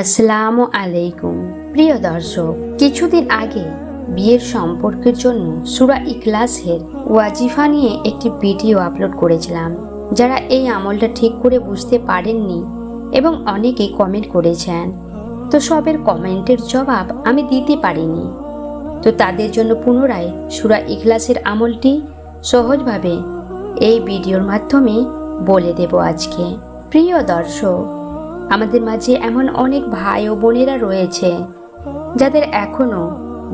আসসালামু আলাইকুম। প্রিয় দর্শক, কিছুদিন আগে বিয়ের সম্পর্কের জন্য সুরা ইখলাসের ওয়াজিফা নিয়ে একটি ভিডিও আপলোড করেছিলাম। যারা এই আমলটা ঠিক করে বুঝতে পারেননি এবং অনেকে কমেন্ট করেছেন, তো সবের কমেন্টের জবাব আমি দিতে পারিনি। তো তাদের জন্য পুনরায় সুরা ইখলাসের আমলটি সহজভাবে এই ভিডিওর মাধ্যমে বলে দেব আজকে। প্রিয় দর্শক আমাদের মাঝে এমন অনেক ভাই ও বোনেরা রয়েছে, যাদের এখনও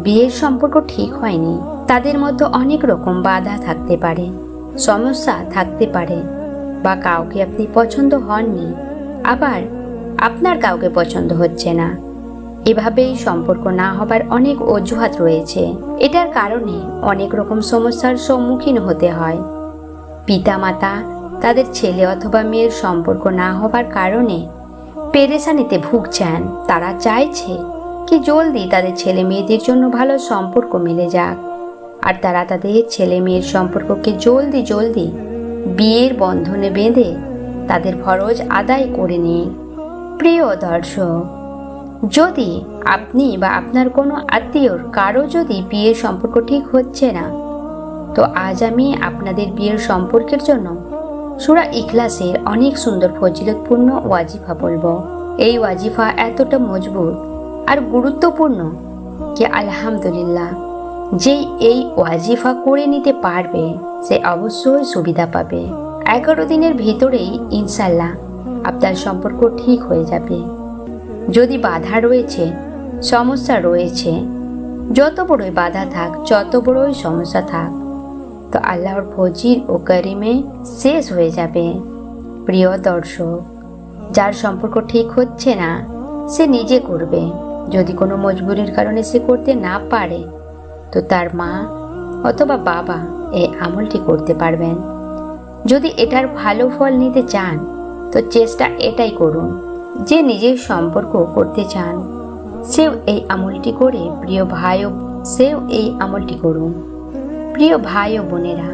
বিয়ের সম্পর্ক ঠিক হয়নি। তাদের মধ্যে অনেক রকম বাধা থাকতে পারে, সমস্যা থাকতে পারে, বা কাউকে আপনি পছন্দ হননি, আবার আপনার কাউকে পছন্দ হচ্ছে না। এভাবেই সম্পর্ক না হবার অনেক অজুহাত রয়েছে। এটার কারণে অনেক রকম সমস্যার সম্মুখীন হতে হয়। পিতামাতা, তাদের ছেলে অথবা মেয়ের সম্পর্ক না হবার কারণে পেরেশানিতে ভুগছেন। তারা চাইছে কি জলদি তাদের ছেলে মেয়েদের জন্য ভালো সম্পর্ক মিলে যাক। আর তারা তাদের ছেলে মেয়ের সম্পর্ককে জলদি জলদি বিয়ের বন্ধনে বেঁধে তাদের ফরজ আদায় করে নিন। প্রিয় দর্শক, যদি আপনি বা আপনার কোনো আত্মীয়র কারও যদি বিয়ের সম্পর্ক ঠিক হচ্ছে না, তো আজ আমি আপনাদের বিয়ের সম্পর্কের জন্য সুরা ইখলাসের অনেক সুন্দর ফজিলতপূর্ণ ওয়াজিফা বলব। এই ওয়াজিফা এতটা মজবুত আর গুরুত্বপূর্ণ যে আলহামদুলিল্লাহ যে এই ওয়াজিফা করে নিতে পারবে, সে অবশ্যই সুবিধা পাবে। এগারো দিনের ভিতরেই ইনশাল্লাহ আপনার সম্পর্ক ঠিক হয়ে যাবে। যদি বাধা রয়েছে, সমস্যা রয়েছে, যত বড়ই বাধা থাক, যত বড়ই সমস্যা থাক তো আল্লাহর ফজির ও করিমে শেষ হয়ে যাবে। প্রিয় দর্শক, যার সম্পর্ক ঠিক হচ্ছে না, সে নিজে করবে। যদি কোনো মজবুরির কারণে সে করতে না পারে, তো তার মা অথবা বাবা এই আমলটি করতে পারবেন। যদি এটার ভালো ফল নিতে চান, তো চেষ্টা এটাই করুন, যে নিজের সম্পর্ক করতে চান। সেও এই আমলটি করে, প্রিয় ভাই ও সেও এই আমলটি করুন। প্রিয় ভাই ও বোনেরা,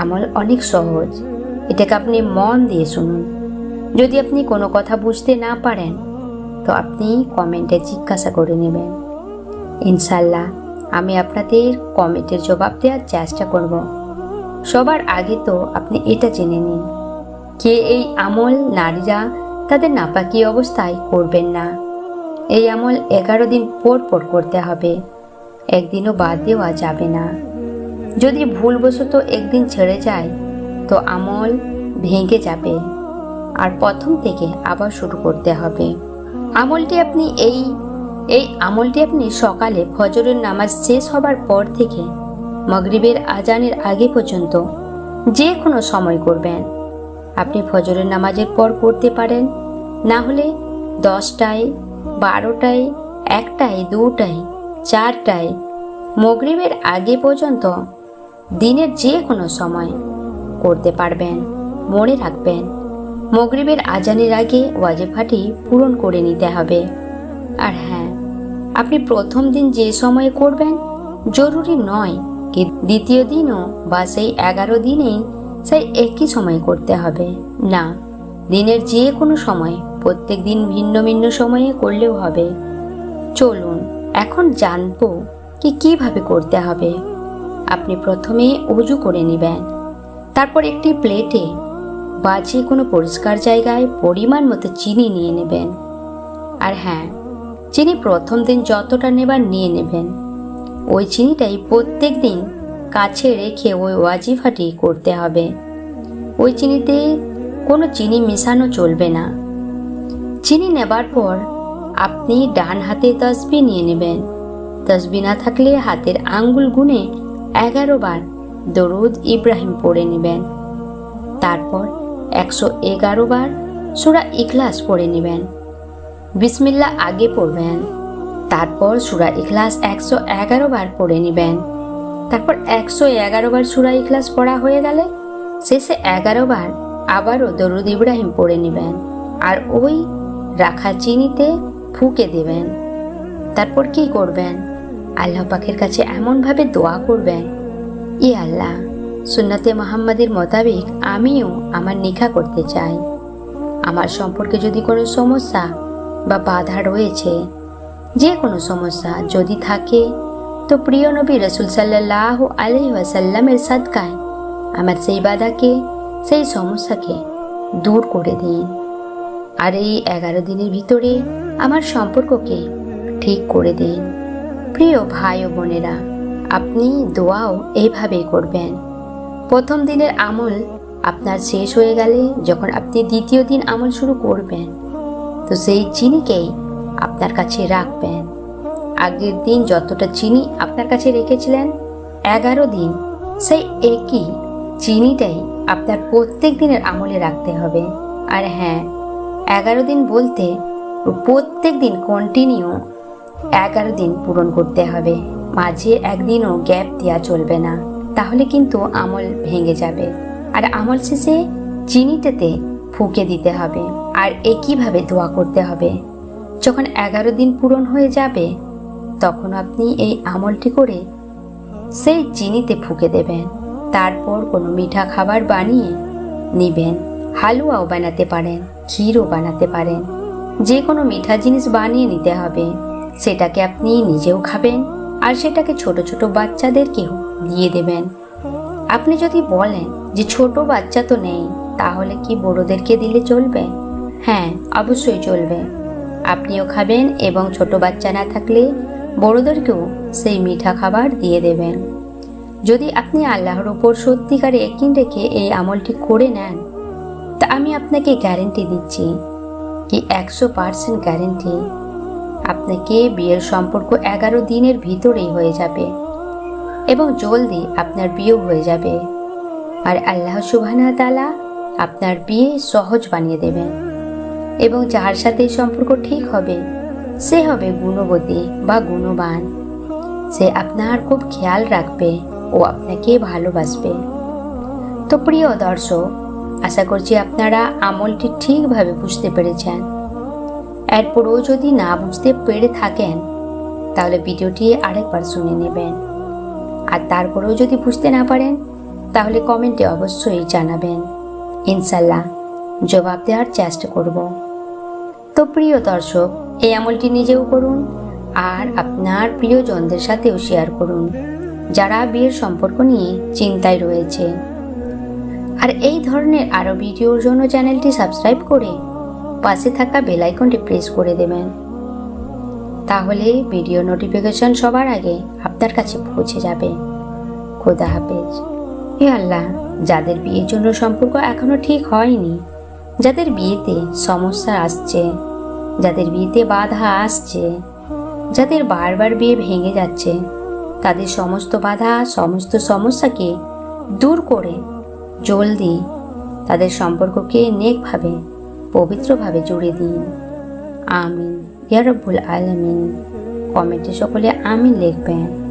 আমল অনেক সহজ। এটাকে আপনি মন দিয়ে শুনুন। যদি আপনি কোনো কথা বুঝতে না পারেন, তো আপনি কমেন্টে জিজ্ঞাসা করে নেবেন। ইনশাল্লাহ আমি আপনাদের কমেন্টের জবাব দেওয়ার চেষ্টা করব। সবার আগে তো আপনি এটা জেনে নিন, কে এই আমল নারীরা তাদের নাপাকি অবস্থায় করবেন না? এই আমল এগারো দিন পর পর করতে হবে, একদিনও বাদ দেওয়া যাবে না। যদি ভুলবশত একদিন ছেড়ে যায়, তো আমল ভেঙে যাবে। আর প্রথম থেকে আবার শুরু করতে হবে। আমলটি আপনি এই এই আমলটি আপনি সকালে ফজরের নামাজ শেষ হবার পর থেকে মগরিবের আজানের আগে পর্যন্ত যে কোনো সময় করবেন। আপনি ফজরের নামাজের পর করতে পারেন। না হলে দশটায়, বারোটায়, একটায়, দুটায়, চারটায় মগরিবের আগে পর্যন্ত দিনের যে কোনো সময় করতে পারবেন, মনে রাখবেন। মগরিবের আজানের আগে ওয়াজেফাটি পূরণ করে নিতে হবে। আর হ্যাঁ আপনি প্রথম দিন যে সময়ে করবেন, জরুরি নয় কি দ্বিতীয় দিনও বা সেই এগারো দিনেই সেই একই সময় করতে হবে। না, দিনের যে কোনো সময়, প্রত্যেক দিন ভিন্ন ভিন্ন সময়ে করলেও হবে। চলুন, এখন জানব কি কীভাবে করতে হবে। আপনি প্রথমে উজু করে নেবেন। তারপর একটি প্লেটে বা যে কোনো পরিষ্কার জায়গায় পরিমাণ মতো চিনি নিয়ে নেবেন। আর হ্যাঁ চিনি প্রথম দিন যতটা নেবার নিয়ে নেবেন। ওই চিনিটাই প্রত্যেক দিন কাছে রেখে ওই ওয়াজিফাটি করতে হবে। ওই চিনিতে কোনো চিনি মেশানো চলবে না। চিনি নেবার পর আপনি ডান হাতে তসবি নিয়ে নেবেন। তসবি না থাকলে হাতের আঙ্গুল গুনে এগারো বার দরুদ ইব্রাহিম পড়ে নেবেন। তারপর একশো এগারো বার সুরা ইখলাস পড়ে নেবেন। বিসমিল্লা আগে পড়বেন। তারপর সুরা ইখলাস একশো এগারো বার পড়ে নেবেন। তারপর একশো এগারো বার সুরা ইখলাস পড়া হয়ে গেলে শেষে এগারো বার আবারও দরুদ ইব্রাহিম পড়ে নেবেন আর ওই রাখা চিনিতে ফুকে দেবেন। তারপর কি করবেন? আল্লাহ পাখের কাছে এমনভাবে দোয়া করবেন, ই আল্লাহ, সুন্নাতে মোহাম্মদের মোতাবেক আমিও আমার নিখা করতে চাই। আমার সম্পর্কে যদি কোনো সমস্যা বা বাধা রয়েছে যে কোনো সমস্যা যদি থাকে, তো প্রিয় নবী রসুল সাল্লাহ আলহি ওয়াসাল্লামের সাদকায় আমার সেই বাধাকে, সেই সমস্যাকে দূর করে দিন। আর এই এগারো দিনের ভিতরে আমার সম্পর্ককে ঠিক করে দিন। প্রিয় ভাই ও বোনেরা, আপনি দোয়াও এইভাবেই করবেন। প্রথম দিনের আমল আপনার শেষ হয়ে গেলে যখন আপনি দ্বিতীয় দিন আমল শুরু করবেন, তো সেই চিনিকেই আপনার কাছে রাখবেন। আগের দিন যতটা চিনি আপনার কাছে রেখেছিলেন, এগারো দিন সেই একই চিনিটাই আপনার প্রত্যেক দিনের আমলে রাখতে হবে। আর হ্যাঁ এগারো দিন বলতে প্রত্যেক দিন কন্টিনিউ এগারো দিন পূরণ করতে হবে। মাঝে একদিনও গ্যাপ দেওয়া চলবে না। তাহলে কিন্তু আমল ভেঙে যাবে। আর আমল শেষে চিনিটাতে ফুকে দিতে হবে। আর একইভাবে দোয়া করতে হবে। যখন এগারো দিন পূরণ হয়ে যাবে, তখন আপনি এই আমলটি করে সেই চিনিতে ফুকে দেবেন। তারপর কোনো মিঠা খাবার বানিয়ে নিবেন। হালুয়াও বানাতে পারেন, ক্ষীরও বানাতে পারেন। যে কোনো মিঠা জিনিস বানিয়ে নিতে হবে। সেটাকে আপনি নিজেও খাবেন আর সেটাকে ছোট ছোট বাচ্চাদেরকেও দিয়ে দেবেন। আপনি যদি বলেন যে ছোট বাচ্চা তো নেই, তাহলে কি বড়োদেরকে দিলে চলবে? হ্যাঁ অবশ্যই চলবে। আপনিও খাবেন এবং ছোট বাচ্চা না থাকলে বড়োদেরকেও সেই মিঠা খাবার দিয়ে দেবেন। যদি আপনি আল্লাহর ওপর সত্যিকারে একিন রেখে এই আমলটি করে নেন, তা আমি আপনাকে গ্যারেন্টি দিচ্ছি। কি একশো পার্সেন্ট গ্যারেন্টি আপনাকে বিয়ের সম্পর্ক এগারো দিনের ভিতরেই হয়ে যাবে। এবং জলদি আপনার বিয়েও হয়ে যাবে। আর আল্লাহ সুবহানা তালা আপনার বিয়ে সহজ বানিয়ে দেবেন। এবং যার সাথে সম্পর্ক ঠিক হবে, সে হবে গুণবতী বা গুণবান। সে আপনার খুব খেয়াল রাখবে ও আপনাকে ভালোবাসবে। তো প্রিয় দর্শক, আশা করছি আপনারা আমলটি ঠিকভাবে বুঝতে পেরেছেন। এরপরও যদি না বুঝতে পেরে থাকেন, তাহলে ভিডিওটি আরেকবার শুনে নেবেন। আর তারপরেও যদি বুঝতে না পারেন, তাহলে কমেন্টে অবশ্যই জানাবেন। ইনশাল্লাহ জবাব দেওয়ার চেষ্টা করব। তো প্রিয় দর্শক, এই আমলটি নিজেও করুন, আর আপনার প্রিয়জনদের সাথেও শেয়ার করুন, যারা বিয়ের সম্পর্ক নিয়ে চিন্তায় রয়েছে। আর এই ধরনের আরও ভিডিওর জন্য চ্যানেলটি সাবস্ক্রাইব করে পাশে থাকা বেল আইকনটি প্রেস করে দেবেন। তাহলে ভিডিও নোটিফিকেশন সবার আগে আপনার কাছে পৌঁছে যাবে। খোদা হাফেজ। হে আল্লাহ, যাদের বিয়ের জন্য সম্পর্ক এখনও ঠিক হয়নি, যাদের বিয়েতে সমস্যা আসছে, যাদের বিয়েতে বাধা আসছে, যাদের বারবার বিয়ে ভেঙে যাচ্ছে, তাদের সমস্ত বাধা, সমস্ত সমস্যাকে দূর করে জলদি তাদের সম্পর্ককে নেকভাবে পবিত্রভাবে জুড়ে দিন। আমিন। ইয়ারব্বুল আলমিন। কমেন্টে সকলে আমিন লিখবেন।